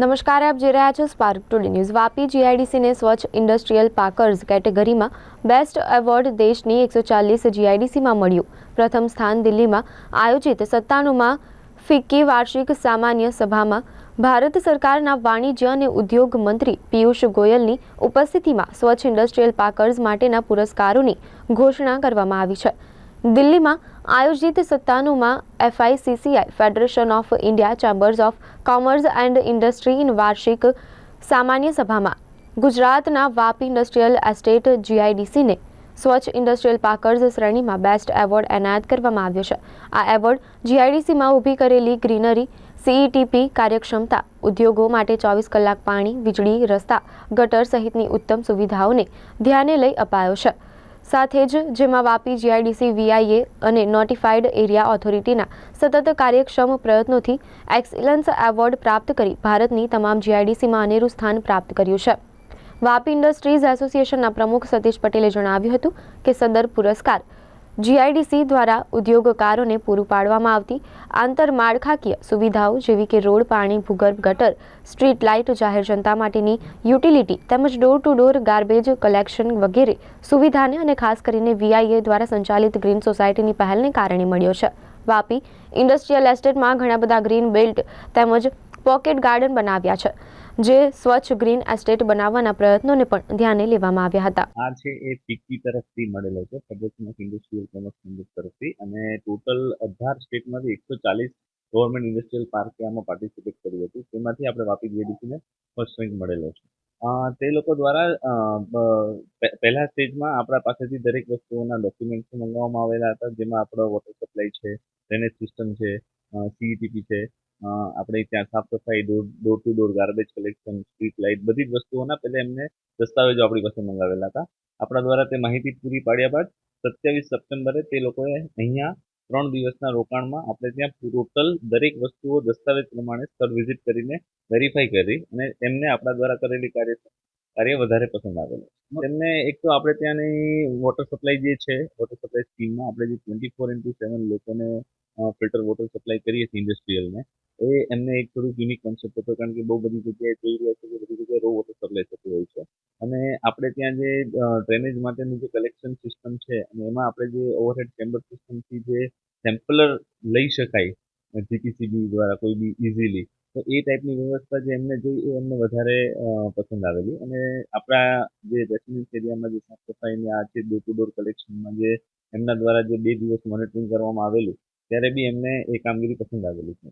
નમસ્કાર, આપ જોઈ રહ્યા છો સ્પાર્ક ટુડે ન્યૂઝ વાપી જીઆઈડીસીને સ્વચ્છ ઇન્ડસ્ટ્રીયલ પાર્કર્સ કેટેગરીમાં બેસ્ટ એવોર્ડ દેશની એકસો ચાલીસ જીઆઈડીસીમાં મળ્યું. પ્રથમ સ્થાન દિલ્હીમાં આયોજિત સત્તાણુંમાં ફિક્કી વાર્ષિક સામાન્ય સભામાં ભારત સરકારના વાણિજ્ય અને ઉદ્યોગ મંત્રી પિયુષ ગોયલની ઉપસ્થિતિમાં સ્વચ્છ ઇન્ડસ્ટ્રીયલ પાર્કર્સ માટેના પુરસ્કારોની ઘોષણા કરવામાં આવી છે. દિલ્હીમાં આયોજિત સત્તાનુમાં FICCI federation of India chambers of commerce and ઇન્ડસ્ટ્રીની વાર્ષિક સામાન્ય સભામાં ગુજરાતના વાપી ઇન્ડસ્ટ્રીયલ એસ્ટેટ જીઆઈડીસીને સ્વચ્છ ઇન્ડસ્ટ્રીયલ પાર્કર્સ શ્રેણીમાં બેસ્ટ એવોર્ડ એનાયત કરવામાં આવ્યો છે. આ એવોર્ડ જીઆઈડીસીમાં ઊભી કરેલી ગ્રીનરી સીઈટીપી કાર્યક્ષમતા, ઉદ્યોગો માટે ચોવીસ કલાક પાણી, વીજળી, રસ્તા, ગટર સહિતની ઉત્તમ સુવિધાઓને ધ્યાને લઈ અપાયો છે. સાથે જ જેમાં વાપી જીઆઈડીસી વીઆઈએ અને નોટિફાઈડ એરિયા ઓથોરિટીના સતત કાર્યક્ષમ પ્રયત્નોથી એક્સિલન્સ એવોર્ડ પ્રાપ્ત કરી ભારતની તમામ જીઆઈડીસીમાં અનેરું સ્થાન પ્રાપ્ત કર્યું છે. વાપી ઇન્ડસ્ટ્રીઝ એસોસિએશનના પ્રમુખ સતીશ પટેલે જણાવ્યું હતું કે સદર પુરસ્કાર જીઆઈડીસી દ્વારા ઉદ્યોગકારોને પૂરું પાડવામાં આવતી આંતરમાળખાકીય સુવિધાઓ જેવી કે રોડ, પાણી, ભૂગર્ભ, ગટર, સ્ટ્રીટ લાઇટ જાહેર જનતા માટેની યુટિલિટી તેમજ door to door garbage collection વગેરે સુવિધાને અને ખાસ કરીને વીઆઈએ દ્વારા સંચાલિત ગ્રીન સોસાયટીની પહેલને કારણે મળ્યો છે. વાપી ઇન્ડસ્ટ્રીયલ એસ્ટેટમાં ઘણા બધા ગ્રીન બેલ્ટ તેમજ પોકેટ ગાર્ડન બનાવ્યા છે. જે સ્વચ્છ ગ્રીન એસ્ટેટ બનાવવાના પ્રયત્નોને પણ ધ્યાને લેવામાં આવ્યા હતા. આ છે એ પીકી તરફથી મળેલો છે federation of industrial commerce chambers તરફથી. અને ટોટલ અઢાર સ્ટેટમાંથી એકસો ચાલીસ ગવર્મેન્ટ ઇન્ડસ્ટ્રીયલ પાર્કે આમાં પાર્ટિસિપેટ કર્યું હતું. તેમાંથી આપણે વાપી જીડીસીને ફર્સ્ટ રેન્ક મળેલો છે. તે લોકો દ્વારા પહેલા સ્ટેજમાં આપણા પાસેથી દરેક વસ્તુઓના ડોક્યુમેન્ટ્સ મંગાવવામાં આવેલા હતા. જેમાં આપણો વોટર સપ્લાય છે ડ્રેનેજ સિસ્ટમ છે સીઈટીપી છે આપણે ત્યાં સાફ સફાઈ door to door garbage collection street light બધી જ વસ્તુઓના પહેલા એમને દસ્તાવેજો આપણી પાસે મંગાવેલા હતા. આપણા દ્વારા તે માહિતી પૂરી પાડ્યા બાદ સત્યાવીસ સપ્ટેમ્બરે તે લોકોએ અહીંયા ત્રણ દિવસના રોકાણમાં આપણે ત્યાં ટોટલ દરેક વસ્તુઓ દસ્તાવેજ પ્રમાણે સ્થળ વિઝિટ કરીને વેરીફાઈ કરી અને એમને આપણા દ્વારા કરેલી કાર્ય કાર્ય વધારે પસંદ આવેલું. તેમને એક તો આપણે ત્યાંની વોટર સપ્લાય જે છે વોટર સપ્લાય સ્કીમમાં આપણે જે ટ્વેન્ટી ફોર ઇન્ટુ સેવન લોકોને ફિલ્ટર વોટર સપ્લાય કરીએ છીએ ઇન્ડસ્ટ્રીયલને એ એમને એક થોડુંક યુનિક કોન્સેપ્ટ હતો, કારણ કે બહુ બધી જગ્યાએ જોઈ રહ્યા છે કે બધી જગ્યાએ રો વોટર સપ્લાય થતું હોય છે. અને આપણે ત્યાં જે ડ્રેનેજ માટેનું જે કલેક્શન સિસ્ટમ છે, અને એમાં આપણે જે ઓવરહેડ ચેમ્બર સિસ્ટમથી જે સેમ્પલર લઈ શકાય જીપીસીબી દ્વારા કોઈ બી ઇઝીલી તો એ ટાઈપની વ્યવસ્થા જે એમને જોઈ, એ એમને વધારે પસંદ આવેલી. અને આપણા જે રેસિડેન્સ એરિયામાં જે સાફ સફાઈની આ છે ડોર ટુ ડોર કલેક્શનમાં જે એમના દ્વારા જે બે દિવસ મોનિટરિંગ કરવામાં આવેલું ત્યારે બી એમને એ કામગીરી પસંદ આવેલી છે.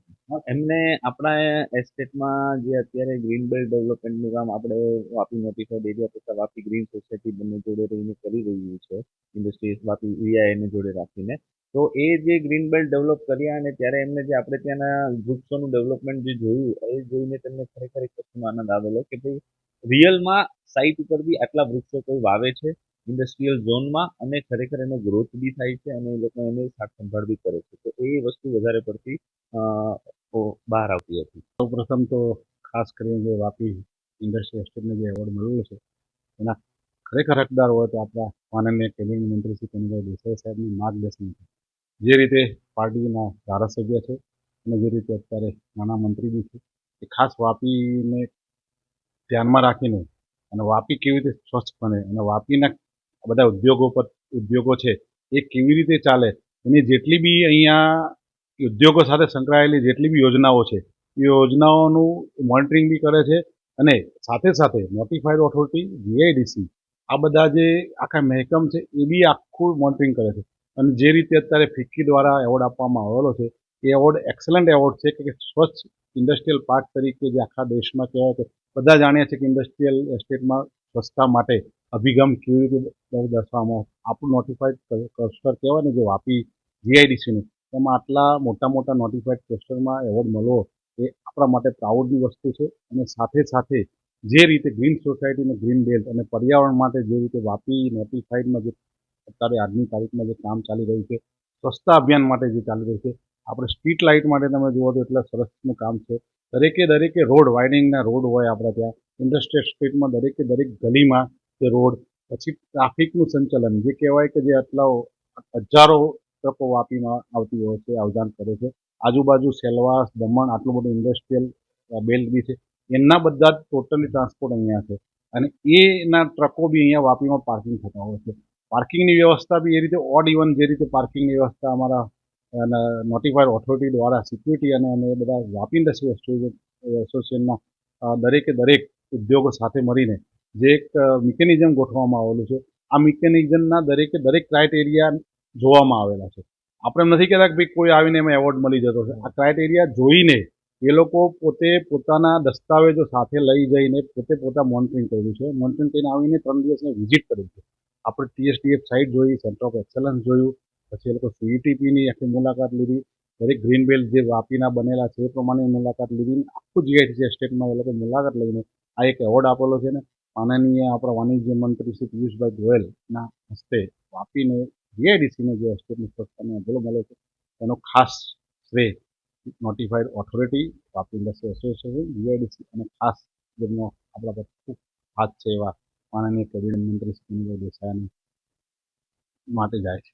એમને આપણા એસ્ટેટમાં જે અત્યારે ગ્રીન બેલ્ટ ડેવલપમેન્ટનું કામ આપણે વાપી નોટિફાઈડ એરિયા તથા વાપી ગ્રીન સોસાયટી બંને જોડે રહીને કરી રહ્યું છે ઇન્ડસ્ટ્રીઝ વાપી વીઆઈને જોડે રાખીને. તો એ જે ગ્રીન બેલ્ટ ડેવલપ કર્યા અને ત્યારે એમને જે આપણે ત્યાંના વૃક્ષોનું ડેવલપમેન્ટ જે જોયું, એ જોઈને તેમને ખરેખર એક આનંદ આવેલો કે ભાઈ રિયલમાં સાઇટ ઉપર બી આટલા વૃક્ષો કોઈ વાવે છે? ઇન્ડસ્ટ્રીયલ ઝોનમાં અને ખરેખર એનો ગ્રોથ બી થાય છે અને એ લોકો એને સાર સંભાળ બી કરે છે. તો એ વસ્તુ વધારે પડતી બહાર આવતી હતી. સૌ પ્રથમ તો ખાસ કરીને જે વાપી ઇન્ડસ્ટ્રી એસ્ટેટને જે એવોર્ડ મળેલો છે, એના ખરેખર હકદાર હોય તો આપણા માનનીય કેબિનેટ મંત્રી શ્રી કનુભાઈ દેસાઈ સાહેબનું માર્ગદર્શન જે રીતે પાર્ટીના ધારાસભ્ય છે અને જે રીતે અત્યારે નાના મંત્રી બી છે, એ ખાસ વાપીને ધ્યાનમાં રાખીને અને વાપી કેવી રીતે સ્વચ્છ બને અને વાપીના બધા ઉદ્યોગો પર, ઉદ્યોગો છે, એ કેવી રીતે ચાલે? એની જેટલી બી અહીંયા ઉદ્યોગો સાથે સંકળાયેલી જેટલી બી યોજનાઓ છે, એ યોજનાઓનું મોનિટરિંગ બી કરે છે અને સાથે સાથે નોટિફાઈડ ઓથોરિટી જીઆઈડીસી આ બધા જે આખા મહેકમ છે, એ બી આખું મોનિટરિંગ કરે છે. અને જે રીતે અત્યારે ફિક્કી દ્વારા એવોર્ડ આપવામાં આવેલો છે, એ એવોર્ડ એક્સલન્ટ એવોર્ડ છે કે સ્વચ્છ ઇન્ડસ્ટ્રીયલ પાર્ક તરીકે જે આખા દેશમાં કહેવાય કે બધા જાણીએ છે કે ઇન્ડસ્ટ્રીયલ એસ્ટેટમાં સ્વચ્છતા માટે અભિગમ કેવી રીતે દર- દર્શાવવામાં આપણું નોટિફાઈડ ક્લસ્ટર કહેવાય ને જે વાપી જીઆઈડીસીનું એમાં આટલા મોટા મોટા નોટિફાઈડ ક્લસ્ટરમાં એવોર્ડ મળવો એ આપણા માટે પ્રાઉડની વસ્તુ છે અને સાથે સાથે જે રીતે ગ્રીન સોસાયટી અને ગ્રીન બેલ્ટ અને પર્યાવરણ માટે જે રીતે વાપી નોટિફાઈડમાં જે અત્યારે આજની તારીખમાં જે કામ ચાલી રહ્યું છે, સ્વચ્છતા અભિયાન માટે જે ચાલી રહ્યું છે, આપણે સ્ટ્રીટ લાઇટ માટે તમે જુઓ તો એટલા સરસનું કામ છે. દરેકે દરેકે રોડ વાઇડિંગના રોડ હોય આપણે ત્યાં ઇન્ડસ્ટ્રીયલ સ્ટ્રીટમાં દરેકે દરેક ગલીમાં તે રોડ પછી ટ્રાફિકનું સંચાલન, જે કહેવાય કે જે આટલા હજારો ટ્રકો વાપીમાં આવતી હોય છે આવજાન કરે છે. આજુબાજુ સેલવાસ, દમણ, આટલું બધું ઇન્ડસ્ટ્રીયલ બેલ્ટ બી છે. એમના બધા જ ટોટલી ટ્રાન્સપોર્ટ અહીંયા છે. અને એના ટ્રકો બી અહીંયા વાપીમાં પાર્કિંગ થતા હોય છે. પાર્કિંગની વ્યવસ્થા બી એ રીતે ઓડ ઇવન જે રીતે પાર્કિંગની વ્યવસ્થા અમારા નોટિફાઈડ ઓથોરિટી દ્વારા સિક્યુરિટી અને અમે બધા વાપી ઇન્ડસ્ટ્રી એસોસિએશનના દરેકે દરેક ઉદ્યોગો સાથે મળીને જે એક મિકેનિઝમ ગોઠવવામાં આવેલું છે. આ મિકેનિઝમના દરેકે દરેક ક્રાઇટેરિયા જોવામાં આવેલા છે. આપણે એમ નથી કહેતા કે ભાઈ કોઈ આવીને એમાં એવોર્ડ મળી જતો છે. આ ક્રાઇટેરિયા જોઈને એ લોકો પોતે પોતાના દસ્તાવેજો સાથે લઈ જઈને પોતે પોતા મોનિટરિંગ કર્યું છે. મોનિટરિંગ કરીને આવીને ત્રણ દિવસની વિઝિટ કરી છે. આપણે ટીએસટીએફ સાઇટ જોઈ, સેન્ટર ઓફ એક્સલન્સ જોયું, પછી એ લોકો સીઈટીપીની આખી મુલાકાત લીધી. દરેક ગ્રીન બેલ્ટ જે વાપીના બનેલા છે એ પ્રમાણે મુલાકાત લીધી. આખું જીઆઈટીસી એસ્ટેટમાં એ લોકો મુલાકાત લઈને આ એક એવોર્ડ આપેલો છે ને માનનીય આપણા વાણિજ્ય મંત્રી શ્રી પિયુષભાઈ ગોયલના હસ્તે વાપીને જીઆઈડીસીને જે એસ્ટેટની સ્વચ્છતાનો અભેલો મળ્યો છે, એનો ખાસ શ્રેય notified authority Vapi industry association GIDC અને ખાસ જેમનો આપણા પર ખૂબ હાથ છે એવા માનનીય કેબિનેટ મંત્રી શ્રી દેસાઈ માટે જાય છે.